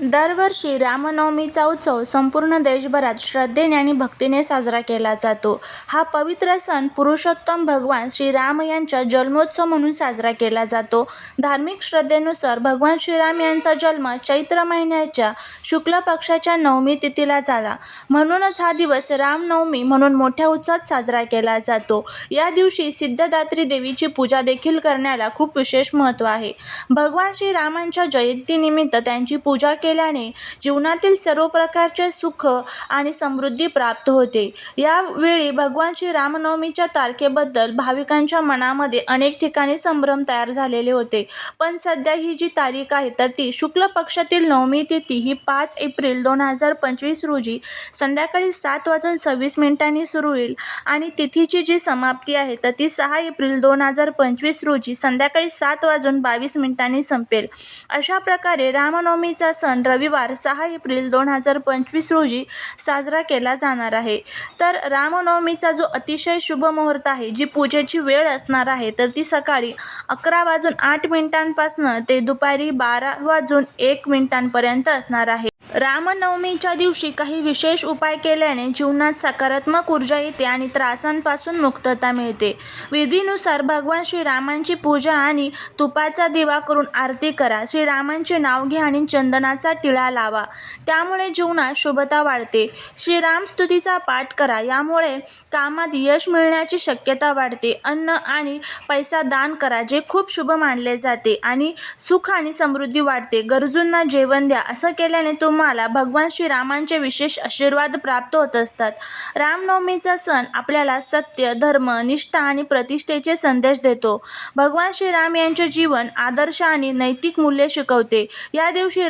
दरवर्षी रामनवमीचा उत्सव संपूर्ण देशभरात श्रद्धेने आणि भक्तीने साजरा केला जातो. हा पवित्र सण पुरुषोत्तम भगवान श्रीराम यांचा जन्मोत्सव म्हणून साजरा केला जातो. धार्मिक श्रद्धेनुसार भगवान श्रीराम यांचा जन्म चैत्र महिन्याच्या शुक्ल पक्षाच्या नवमी तिथीला झाला. म्हणूनच हा दिवस रामनवमी म्हणून मोठ्या उत्साहात साजरा केला जातो. या दिवशी सिद्धदात्री देवीची पूजा देखील करण्याला खूप विशेष महत्त्व आहे. भगवान श्रीरामांच्या जयंतीनिमित्त त्यांची पूजा केल्याने जीवनातील सर्व प्रकारचे सुख आणि समृद्धी प्राप्त होते. यावेळी भगवान श्री रामनवमीच्या तारखेबद्दल भाविकांच्या मनामध्ये अनेक ठिकाणी संभ्रम तयार झालेले होते. पण सध्या ही जी तारीख आहे तर ती शुक्ल पक्षातील नवमी तिथी ही पाच एप्रिल दोन हजार पंचवीस रोजी संध्याकाळी सात वाजून सव्वीस मिनिटांनी सुरू होईल आणि तिथीची जी समाप्ती आहे तर ती सहा एप्रिल दोन हजार पंचवीस रोजी संध्याकाळी सात वाजून बावीस मिनिटांनी संपेल. अशा प्रकारे रामनवमीचा सण रविवार सहा एप्रिल दोन हजार पंचवीस रोजी साजरा केला जाणार आहे. तर रामनवमीचा जो अतिशय शुभ मुहूर्त आहे, जी पूजेची वेळ असणार आहे तर ती सकाळी अकरा वाजून आठ मिनिटांपासून ते दुपारी बारा वाजून एक मिनिटांपर्यंत असणार आहे. रामनवमीच्या दिवशी काही विशेष उपाय केल्याने जीवनात सकारात्मक ऊर्जा येते आणि त्रासांपासून मुक्तता मिळते. विधीनुसार भगवान श्रीरामांची पूजा आणि तुपाचा दिवा करून आरती करा. श्रीरामांचे नाव घ्या आणि चंदनाचा टिळा लावा. त्यामुळे जीवनात शुभता वाढते. श्रीरामस्तुतीचा पाठ करा. यामुळे कामात यश मिळण्याची शक्यता वाढते. अन्न आणि पैसा दान करा, जे खूप शुभ मानले जाते आणि सुख आणि समृद्धी वाढते. गरजूंना जेवण द्या. असं केल्याने तुम्हाला भगवान श्रीरामांचे विशेष आशीर्वाद प्राप्त होत असतात. रामनवमीचा सण आपल्याला सत्य, धर्म, निष्ठा आणि प्रतिष्ठेचे संदेश देतो. भगवान श्रीराम यांचे जीवन आदर्श आणि नैतिक मूल्य शिकवते. या दिवशी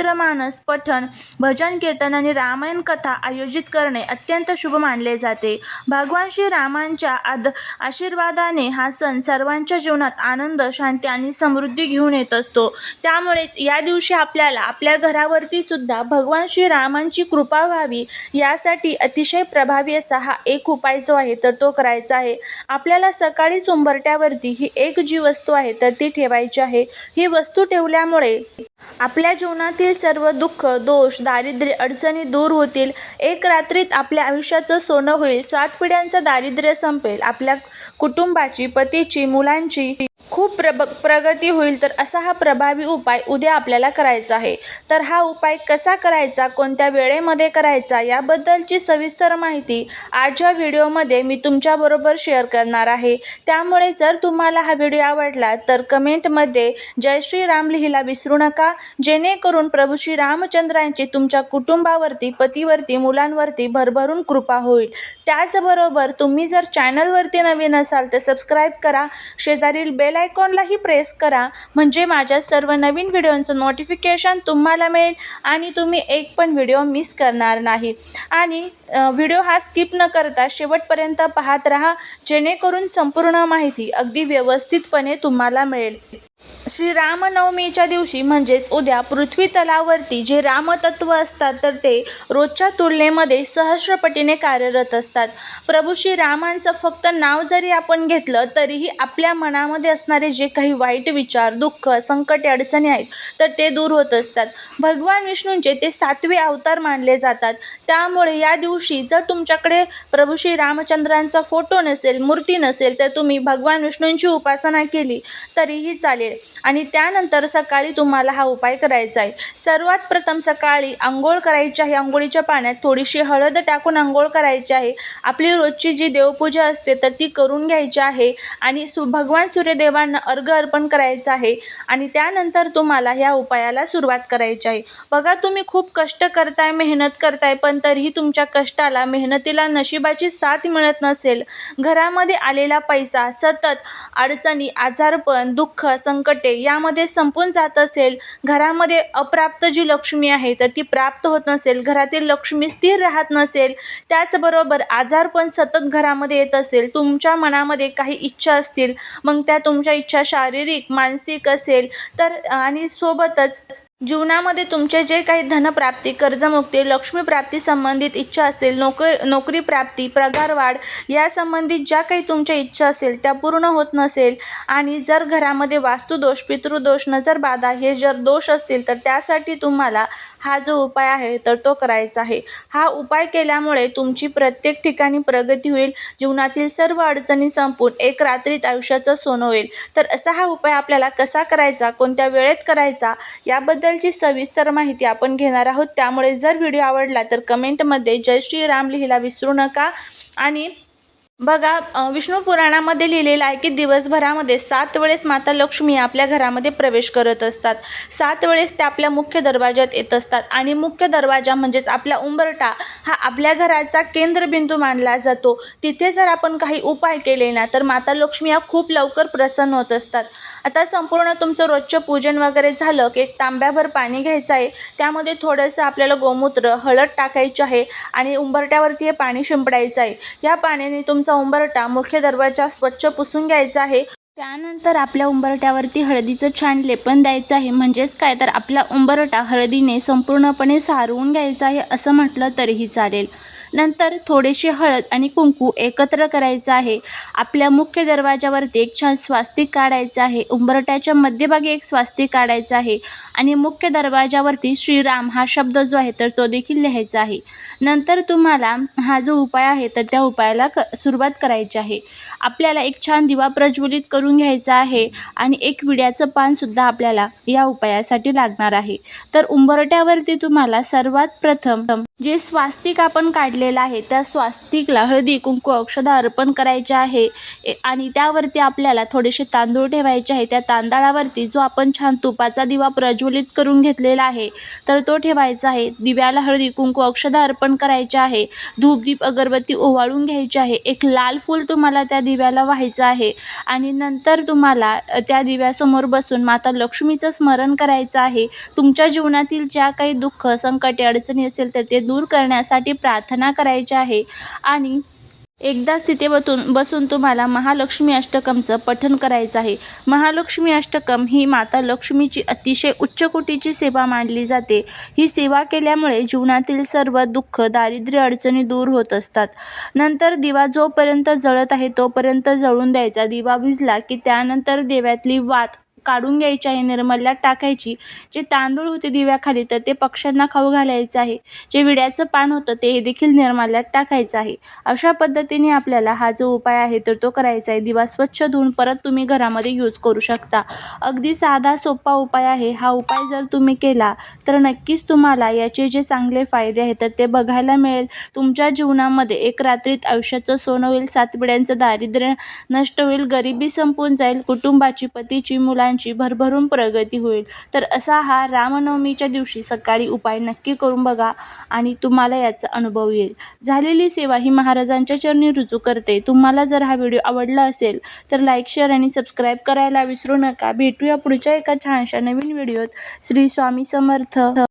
रामचरितमानस पठण, भजन कीर्तन आणि रामायण कथा आयोजित करणे अत्यंत शुभ मानले जाते. भगवान श्रीरामांच्या आशीर्वादाने हा सण सर्वांच्या जीवनात आनंद, शांती आणि समृद्धी घेऊन येत असतो. त्यामुळेच या दिवशी आपल्याला आपल्या घरावरती सुद्धा भगवान श्रीरामांची कृपा व्हावी यासाठी अतिशय प्रभावी असा हा एक उपाय जो आहे तर तो करायचा आहे. आपल्याला सकाळीच उंबरट्यावरती ही एक जी वस्तू आहे तर ती ठेवायची आहे. ही वस्तू ठेवल्यामुळे आपल्या जीवनात जीवनातील सर्व दुःख, दोष, दारिद्र्य, अडचणी दूर होतील. एक रात्रीत आपल्या आयुष्याचं सोनं होईल. सात पिढ्यांचं दारिद्र्य संपेल. आपल्या कुटुंबाची, पतीची, मुलांची खूप प्रब प्रगती होईल. तर असा हा प्रभावी उपाय उद्या आपल्याला करायचा आहे. तर हा उपाय कसा करायचा, कोणत्या वेळेमध्ये करायचा याबद्दलची सविस्तर माहिती आजच्या व्हिडिओमध्ये मी तुमच्याबरोबर शेअर करणार आहे. त्यामुळे जर तुम्हाला हा व्हिडिओ आवडला तर कमेंटमध्ये जय श्रीराम लिहिला विसरू नका. जेणेकरून प्रभू श्री रामचंद्रांची तुमच्या कुटुंबावरती, पतीवरती, मुलांवरती भरभरून कृपा होईल. त्याचबरोबर तुम्ही जर चॅनलवरती नवीन असाल तर सबस्क्राईब करा. शेजारील बेल आयकॉनलाही प्रेस करा. म्हणजे माझ्या सर्व नवीन व्हिडिओचं नोटिफिकेशन तुम्हाला मिळेल आणि तुम्ही एक पण व्हिडिओ मिस करणार नाही. आणि व्हिडिओ हा स्किप न करता शेवटपर्यंत पाहत राहा. जेणेकरून संपूर्ण माहिती अगदी व्यवस्थितपणे तुम्हाला मिळेल. श्री रामनवमीच्या दिवशी म्हणजेच उद्या पृथ्वीतलावरती जे रामतत्त्व असतात तर ते रोजच्या तुलनेमध्ये सहस्रपटीने कार्यरत असतात. प्रभू श्रीरामांचं फक्त नाव जरी आपण घेतलं तरीही आपल्या मनामध्ये असणारे जे काही वाईट विचार, दुःख, संकटे, अडचणी आहेत तर ते दूर होत असतात. भगवान विष्णूंचे ते सातवे अवतार मानले जातात. त्यामुळे या दिवशी जर तुमच्याकडे प्रभू श्री रामचंद्रांचा फोटो नसेल, मूर्ती नसेल तर तुम्ही भगवान विष्णूंची उपासना केली तरीही चालेल. आणि त्यानंतर सकाळी तुम्हाला हा उपाय करायचा आहे. सर्वात प्रथम सकाळी आंघोळ करायची आहे. आंघोळीच्या पाण्यात थोडीशी हळद टाकून आंघोळ करायची आहे. आपली रोजची जी देवपूजा असते तर ती करून घ्यायची आहे आणि सु भगवान सूर्यदेवांना अर्घ्य अर्पण करायचं आहे आणि त्यानंतर तुम्हाला ह्या उपायाला सुरुवात करायची आहे. बघा तुम्ही खूप कष्ट करताय, मेहनत करताय पण तरीही तुमच्या कष्टाला, मेहनतीला नशिबाची साथ मिळत नसेल, घरामध्ये आलेला पैसा सतत अडचणी, आजारपण, दुःख, संकटे यामध्ये संपून जात असेल, घरामध्ये अप्राप्त जी लक्ष्मी आहे तर ती प्राप्त होत नसेल, घरातील लक्ष्मी स्थिर राहत नसेल, त्याचबरोबर आजार पण सतत घरामध्ये येत असेल, तुमच्या मनामध्ये काही इच्छा असतील, मग त्या तुमच्या इच्छा शारीरिक, मानसिक असेल तर आणि सोबतच जीवनामध्ये तुमचे जे काही धनप्राप्ती कर्जमुक्ती लक्ष्मीप्राप्ती संबंधित इच्छा असेल नोक नोकरी प्राप्ती पगारवाढ यासंबंधित ज्या काही तुमच्या इच्छा असेल त्या पूर्ण होत नसेल आणि जर घरामध्ये वास्तुदोष पितृदोष नजरबाधा हे जर दोष असतील तर त्यासाठी तुम्हाला हा जो उपाय आहे तर तो करायचा आहे. हा उपाय केल्यामुळे तुमची प्रत्येक ठिकाणी प्रगती होईल जीवनातील सर्व अडचणी संपून एक रात्रीत आयुष्याचं सोनं होईल. तर असा हा उपाय आपल्याला कसा करायचा कोणत्या वेळेत करायचा याबद्दलची सविस्तर माहिती आपण घेणार आहोत. त्यामुळे जर व्हिडिओ आवडला तर कमेंटमध्ये जय श्रीराम लिहिला विसरू नका. आणि बघा विष्णू पुराणामध्ये लिहिलेलं आहे की दिवसभरामध्ये सात वेळेस माता लक्ष्मी आपल्या घरामध्ये प्रवेश करत असतात. सात वेळेस त्या आपल्या मुख्य दरवाज्यात येत असतात आणि मुख्य दरवाजा म्हणजेच आपला उंबरटा हा आपल्या घराचा केंद्रबिंदू मानला जातो. तिथे जर आपण काही उपाय केले ना तर माता लक्ष्मी या खूप लवकर प्रसन्न होत असतात. आता संपूर्ण तुमचं रोजचं पूजन वगैरे झालं की एक तांब्याभर पाणी घ्यायचं आहे. त्यामध्ये थोडंसं आपल्याला गोमूत्र हळद टाकायची आहे आणि उंबरट्यावरती हे पाणी शिंपडायचं आहे. या पाण्याने तुमचा उंबरटा मुख्य दरवाजा स्वच्छ पुसून घ्यायचा आहे. त्यानंतर आपल्या उंबरट्यावरती हळदीचं छान लेपन द्यायचं आहे. म्हणजेच काय? तर आपला उंबरटा हळदीने संपूर्णपणे सारवून घ्यायचा आहे असं म्हटलं तरीही चालेल. नंतर थोडेसे हळद आणि कुंकू एकत्र करायचं आहे. आपल्या मुख्य दरवाजावरती एक छान स्वास्तिक काढायचं आहे. उंबरट्याच्या मध्यभागी एक स्वास्तिक काढायचं आहे आणि मुख्य दरवाजावरती श्रीराम हा शब्द जो आहे तर तो देखील लिहायचा आहे. नंतर तुम्हाला हा जो उपाय आहे तर त्या उपायाला क सुरुवात करायची आहे. आपल्याला एक छान दिवा प्रज्वलित करून घ्यायचा आहे आणि एक विड्याचं पानसुद्धा आपल्याला या उपायासाठी लागणार आहे. तर उंबरट्यावरती तुम्हाला सर्वात प्रथम जे स्वास्तिक आपण काढलेलं आहे त्या स्वास्तिकला हळदी कुंकू औषधं अर्पण करायचे आहे. ए- आणि त्यावरती आपल्याला थोडेसे तांदूळ ठेवायचे आहे. त्या तांदळावरती जो आपण छान तुपाचा दिवा प्रज्वलित करून घेतलेला आहे तर तो ठेवायचा आहे. दिव्याला हळदी कुंकू औषधं अर्पण करायचे आहे. धूपदीप अगरबत्ती ओवाळून घ्यायची आहे. एक लाल फूल तुम्हाला त्या दिव्याला व्हायचं आहे. आणि नंतर तुम्हाला त्या दिव्यासमोर बसून माता लक्ष्मीचं स्मरण करायचं आहे. तुमच्या जीवनातील ज्या काही दुःख संकटे अडचणी असेल तर ते दूर करण्यासाठी प्रार्थना करायची आहे. आणि एकदाच तिथे बसून बसून तुम्हाला महालक्ष्मी अष्टकमचं पठन करायचं आहे. महालक्ष्मी अष्टकम ही माता लक्ष्मीची अतिशय उच्च कोटीची सेवा मानली जाते. ही सेवा केल्यामुळे जीवनातील सर्व दुःख दारिद्र्य अडचणी दूर होत असतात. नंतर दिवा जोपर्यंत जळत आहे तोपर्यंत जळून द्यायचा. दिवा विजला की त्यानंतर देव्यातली वात काढून घ्यायची आहे निर्मल्यात टाकायची. जे तांदूळ होते दिव्याखाली तर ते पक्ष्यांना खाऊ घालायचं आहे. जे विड्याचं पान होतं ते देखील निर्मल्यात टाकायचं आहे. अशा पद्धतीने आपल्याला हा जो उपाय आहे तर तो करायचा आहे. दिवा स्वच्छ धुवून परत तुम्ही घरामध्ये यूज करू शकता. अगदी साधा सोपा उपाय आहे. हा उपाय जर तुम्ही केला तर नक्कीच तुम्हाला याचे जे चांगले फायदे आहेत तर ते बघायला मिळेल. तुमच्या जीवनामध्ये एक रात्रीत आयुष्याचं सोनं होईल सातपिड्यांचं दारिद्र्य नष्ट होईल गरिबी संपून जाईल कुटुंबाची पतीची मुलांची भरभरून प्रगती होईल. तर असा हा रामनवमीच्या दिवशी सकाळी उपाय नक्की करून बघा आणि तुम्हाला याचा अनुभव येईल. झालेली सेवा ही महाराजांच्या चरणी रुजू करते. तुम्हाला जर हा व्हिडिओ आवडला असेल तर लाईक शेअर आणि सबस्क्राईब करायला विसरू नका. भेटूया पुढच्या एका छानशा नवीन व्हिडिओत. श्री स्वामी समर्थ.